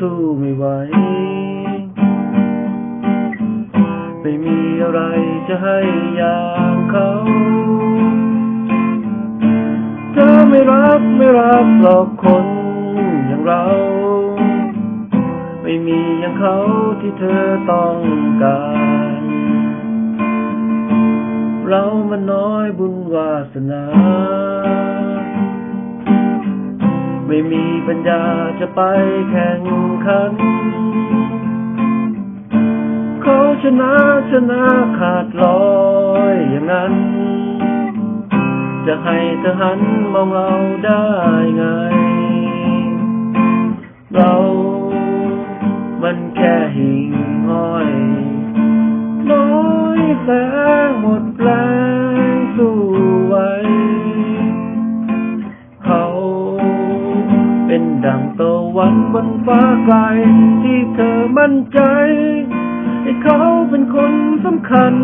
สู้ไม่ไหว ไม่มีอะไรจะให้อย่างเขาเธอไม่รักไม่รักหรอกคนอย่างเรา ไม่มีอย่างเขาที่เธอต้องการ เรามันน้อยบุญวาสนา ไม่มีปัญญาจะไปแข่งขัน เขาชนะชนะขาดลอยอย่างนั้น จะให้เธอหันมองเราได้ไง เรามันแค่หิง ดังตะวันบนฟ้าไกล ที่เธอมั่นใจให้เขาเป็นคนสำคัญ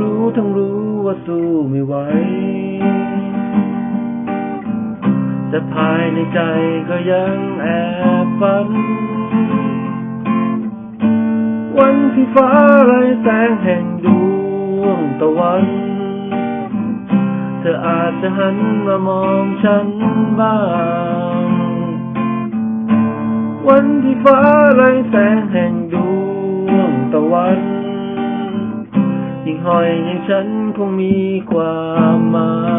รู้ทั้งรู้ว่าสู้ไม่ไหว แต่ภายในใจก็ยังแอบฝัน วันที่ฟ้าไรแสงแห่งดวงตะวัน เธออา จจะหันมามองฉันบ้าง วันที่ฟ้าไร้แสงแห่งดวงตะวัน ยิ่งห้อยยิ่งฉันคงมีความหมาย